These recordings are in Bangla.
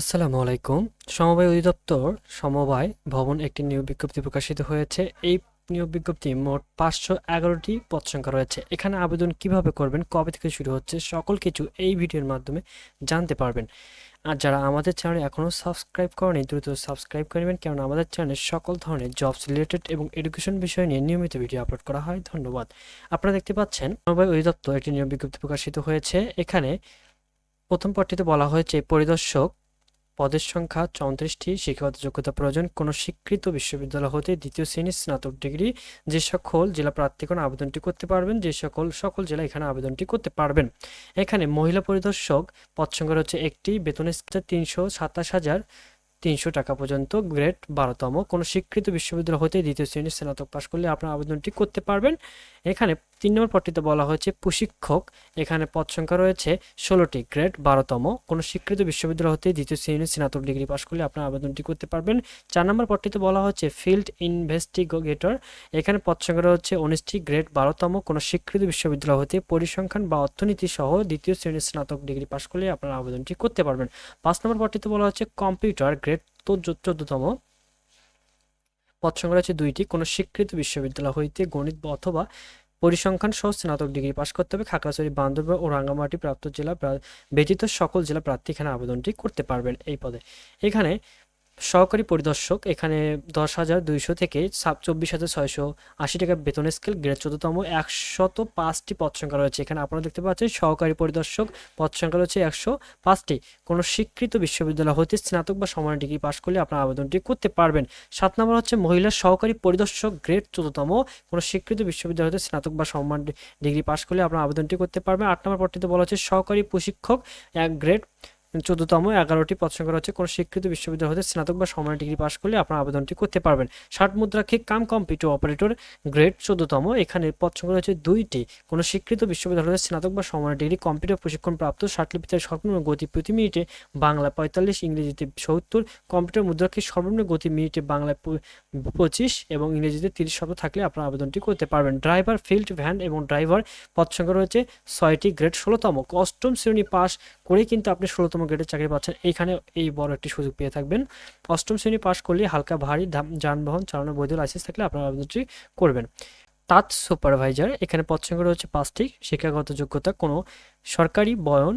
আসসালামু আলাইকুম। সমবায় অধিদপ্তর, সমবায় ভবন একটি নিয়োগ বিজ্ঞপ্তি প্রকাশিত হয়েছে। এই নিয়োগ বিজ্ঞপ্তি মোট পাঁচশো এগারোটি পদ সংখ্যা রয়েছে। এখানে আবেদন কীভাবে করবেন, কবে থেকে শুরু হচ্ছে, সকল কিছু এই ভিডিওর মাধ্যমে জানতে পারবেন। আর যারা আমাদের চ্যানেলে এখনও সাবস্ক্রাইব করেনি, দ্রুত সাবস্ক্রাইব করে নেবেন। কারণ আমাদের চ্যানেলে সকল ধরনের জবস রিলেটেড এবং এডুকেশন বিষয় নিয়ে নিয়মিত ভিডিও আপলোড করা হয়। ধন্যবাদ। আপনারা দেখতে পাচ্ছেন, সমবায় অধিদপ্তর একটি নিয়োগ বিজ্ঞপ্তি প্রকাশিত হয়েছে। এখানে প্রথম পদটিতে বলা হয়েছে, পরিদর্শক পদের সংখ্যা চৌত্রিশটি, শিক্ষাগত যোগ্যতা প্রয়োজন, কোনো স্বীকৃত বিশ্ববিদ্যালয় হতে দ্বিতীয় শ্রেণির স্নাতক ডিগ্রি, যে সকল জেলা প্রার্থীগণ আবেদনটি করতে পারবেন, যে সকল সকল জেলা এখানে আবেদনটি করতে পারবেন। এখানে মহিলা পরিদর্শক, পদ সংখ্যা হচ্ছে একটি, বেতন তিনশো সাতাশ হাজার তিনশো টাকা পর্যন্ত, গ্রেড বারোতম। কোনো স্বীকৃত বিশ্ববিদ্যালয় হতে দ্বিতীয় শ্রেণির স্নাতক পাশ করলে আপনার আবেদনটি করতে পারবেন। এখানে তিন নম্বর পদটিতে বলা হয়েছে প্রশিক্ষক। এখানে পদ সংখ্যা রয়েছে ষোলোটি, গ্রেড বারোতম। কোনো স্বীকৃত বিশ্ববিদ্যালয় হতে দ্বিতীয় শ্রেণির স্নাতক ডিগ্রি পাশ করলে আপনার আবেদনটি করতে পারবেন। চার নম্বর পদটিতে বলা হচ্ছে ফিল্ড ইনভেস্টিগেটর। এখানে পদ সংখ্যা রয়েছে উনিশটি, গ্রেড বারোতম। কোনো স্বীকৃত বিশ্ববিদ্যালয় হতে পরিসংখ্যান বা অর্থনীতি সহ দ্বিতীয় শ্রেণির স্নাতক ডিগ্রি পাশ করলে আপনার আবেদনটি করতে পারবেন। পাঁচ নম্বর পদটিতে বলা হচ্ছে কম্পিউটার, গ্রেড চোদ্দতম। পদ সংখ্যা রয়েছে দুইটি। কোনো স্বীকৃত বিশ্ববিদ্যালয় হইতে গণিত অথবা পরিসংখ্যান সহ স্নাতক ডিগ্রি পাশ করতে হবে। খাগড়াছড়ি, বান্দরবান ও রাঙ্গামাটি প্রাপ্ত জেলা ব্যতীত সকল জেলা প্রার্থী এখানে আবেদনটি করতে পারবেন এই পদে। এখানে সহকারী পরিদর্শক, এখানে দশ হাজার দুইশো থেকে চব্বিশ হাজার ছয়শো আশি টাকা বেতন স্কেল, গ্রেড চোদ্দতম একশত পাঁচটি পদ সংখ্যা রয়েছে। এখানে আপনারা দেখতে পাচ্ছেন, সহকারী পরিদর্শক, পদ সংখ্যা রয়েছে একশো পাঁচটি। কোনো স্বীকৃত বিশ্ববিদ্যালয় হতে স্নাতক বা সমান ডিগ্রি পাশ করলে আপনার আবেদনটি করতে পারবেন। সাত নম্বর হচ্ছে মহিলা সহকারী পরিদর্শক, গ্রেড চোদ্দতম কোনো স্বীকৃত বিশ্ববিদ্যালয় হতে স্নাতক বা সমান ডিগ্রি পাশ করলে আপনার আবেদনটি করতে পারবেন। আট নম্বর পদটিতে বলা হচ্ছে সহকারী প্রশিক্ষক, এক গ্রেড। চোদ্দতম এগারোটি পদ সংখ্যা রয়েছে। কোনো স্বীকৃত বিশ্ববিদ্যালয় হতে স্নাতক বা সমান ডিগ্রি পাশ করলে আপনার আবেদনটি করতে পারবেন। ষাট মুদ্রাক্ষিক কাম, কম্পিউটার অপারেটর গ্রেড চোদ্দতম। এখানে পদ সংখ্যা রয়েছে দুইটি। কোনো স্বীকৃত বিশ্ববিদ্যালয় হতে স্নাতক বা সমান ডিগ্রি, কম্পিউটার প্রশিক্ষণ প্রাপ্ত ষাটলিপিতে সর্বনিম্ন গতি প্রতি মিনিটে বাংলা পঁয়তাল্লিশ, ইংরেজিতে সত্তর, কম্পিউটার মুদ্রাক্ষিক সর্বনিম্ন গতি মিনিটে বাংলায় পঁচিশ এবং ইংরেজিতে তিরিশ শব্দ থাকলে আপনার আবেদনটি করতে পারবেন। ড্রাইভার, ফিল্ড ভ্যান এবং ড্রাইভার পদ সংখ্যা রয়েছে ছয়টি, গ্রেড ষোলোতম। অষ্টম শ্রেণি পাস করে কিন্তু আপনি ষোলোতম গ্রেডের চাকরি পাচ্ছেন। এইখানে এই বড় একটি সুযোগ পেয়ে থাকবেন। অষ্টম শ্রেণি পাশ করলে হালকা ভারী যানবাহন চালানোর বৈধ লাইসেন্স থাকলে আপনার আবেদনটি করবেন। তাঁত সুপারভাইজার এখানে পদ হচ্ছে পাঁচটি। শিক্ষাগত যোগ্যতা, কোনো সরকারি বয়ন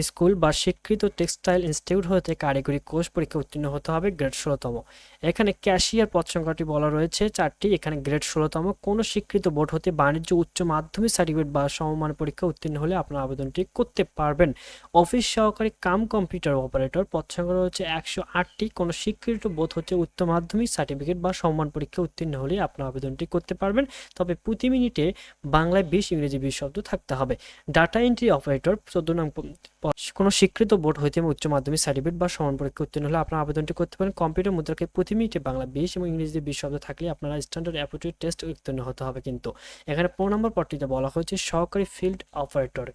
স্কুল বা স্বীকৃত টেক্সটাইল ইনস্টিটিউট হতে কারিগরি কোর্স পরীক্ষা উত্তীর্ণ হতে হবে গ্রেড ষোলোতম। এখানে ক্যাশিয়ার পদ সংখ্যাটি বলা রয়েছে চারটি। এখানে গ্রেড ষোলোতম। কোনো স্বীকৃত বোর্ড হতে বাণিজ্য, উচ্চ মাধ্যমিক সার্টিফিকেট বা সমমান পরীক্ষা উত্তীর্ণ হলে আপনার আবেদনটি করতে পারবেন। অফিস সহকারী কাম কম্পিউটার অপারেটর পদ সংখ্যা রয়েছে একশো আটটি। কোনো স্বীকৃত বোধ হচ্ছে উচ্চ মাধ্যমিক সার্টিফিকেট বা সম্মান পরীক্ষা উত্তীর্ণ হলে আপনার আবেদনটি করতে পারবেন। তবে প্রতি মিনিটে বাংলায় বিশ ইংরেজি বিশ শব্দ থাকতে হবে। ডাটা এন্ট্রি অপারেটর চোদ্দ নং প- প- কোনো স্বীকৃত বোর্ড হইতে উচ্চ মাধ্যমিক সার্টিফিকেট বা সমান পরীক্ষা উত্তীর্ণ হলে আপনার আবেদনটি করতে পারেন। কম্পিউটার মুদ্রাকে প্রতি মিনিটে বাংলা, বিশ এবং ইংরেজিতে বিশ শব্দ থাকলে আপনারা স্ট্যান্ডার্ড অ্যাপটিউড টেস্ট উত্তীর্ণ হতে হবে কিন্তু। এখানে পনেরো নম্বর পদটিতে বলা হয়েছে, সহকারী ফিল্ড অপারেটর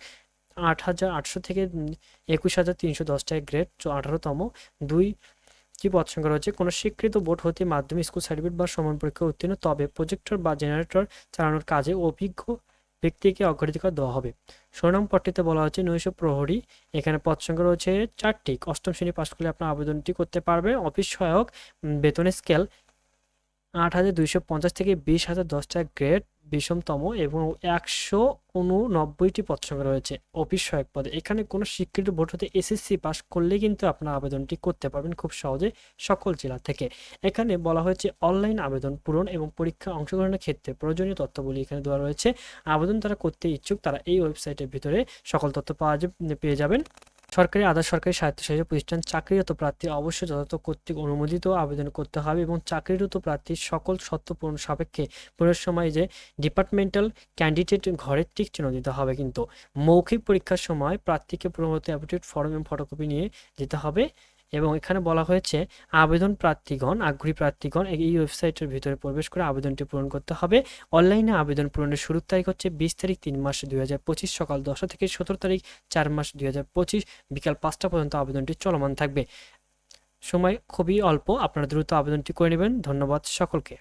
আট হাজার আটশো থেকে একুশ হাজার তিনশো দশটায় গ্রেড আঠারোতম। দুই, কি পদ সংখ্যা রয়েছে? কোনো স্বীকৃত বোর্ড হতে মাধ্যমিক স্কুল সার্টিফিকেট বা সমান পরীক্ষা উত্তীর্ণ, তবে প্রজেক্টর বা জেনারেটর চালানোর কাজে অভিজ্ঞ ব্যক্তিকে অগ্রাধিকার দেওয়া হবে। ষোলো পট্টিতে বলা হচ্ছে নৈশ প্রহরী। এখানে পদ সংখ্যা রয়েছে চারটি। অষ্টম শ্রেণি পাশ করলে আপনার আবেদনটি করতে পারবে। অফিস সহায়ক বেতনের স্কেল আট হাজার দুইশো পঞ্চাশ থেকে বিশ হাজার দশটা গ্রেড বিষমতম এবং একশো উননব্বইটি পদ সংখ্যা রয়েছে। অফিস সহায়ক পদে। এখানে কোনো স্বীকৃত বোর্ড হতে এসএসসি পাস করলে কিন্তু আপনার আবেদনটি করতে পারবেন খুব সহজে সকল জেলা থেকে। এখানে বলা হয়েছে অনলাইন আবেদন পূরণ এবং পরীক্ষা অংশগ্রহণের ক্ষেত্রে প্রয়োজনীয় তথ্যগুলি এখানে দেওয়া রয়েছে। আবেদন তারা করতে ইচ্ছুক, তারা এই ওয়েবসাইটের ভিতরে সকল তথ্য পাওয়া পেয়ে যাবেন। সরকারি, আধা সরকারি স্বায়ত্তশাসিত প্রতিষ্ঠান চাকরিরত প্রার্থী অবশ্যই যথাযথ কর্তৃক অনুমোদিত আবেদন করতে হবে এবং চাকরিরত প্রার্থীর সকল শর্ত পূরণ সাপেক্ষে পূরণের সময় যে ডিপার্টমেন্টাল ক্যান্ডিডেট ঘরের ঠিক চিহ্ন দিতে হবে কিন্তু। মৌখিক পরীক্ষার সময় প্রার্থীকে প্রমত অ্যাপটিউড ফর্ম এবং ফটোকপি নিয়ে যেতে হবে। এবং এখানে বলা হয়েছে, আবেদন প্রার্থীগণ, আগ্রহী প্রার্থীগণ, এই ওয়েবসাইটের ভিতরে প্রবেশ করে আবেদনটি পূরণ করতে হবে। অনলাইনে আবেদন পূরণের শুরুর তারিখ হচ্ছে বিশ তারিখ তিন মাস দুই হাজার পঁচিশ সকাল দশটা থেকে সতেরো তারিখ চার মাস দুই হাজার পঁচিশ বিকাল পাঁচটা পর্যন্ত আবেদনটি চলমান থাকবে। সময় খুবই অল্প, আপনারা দ্রুত আবেদনটি করে নেবেন। ধন্যবাদ সকলকে।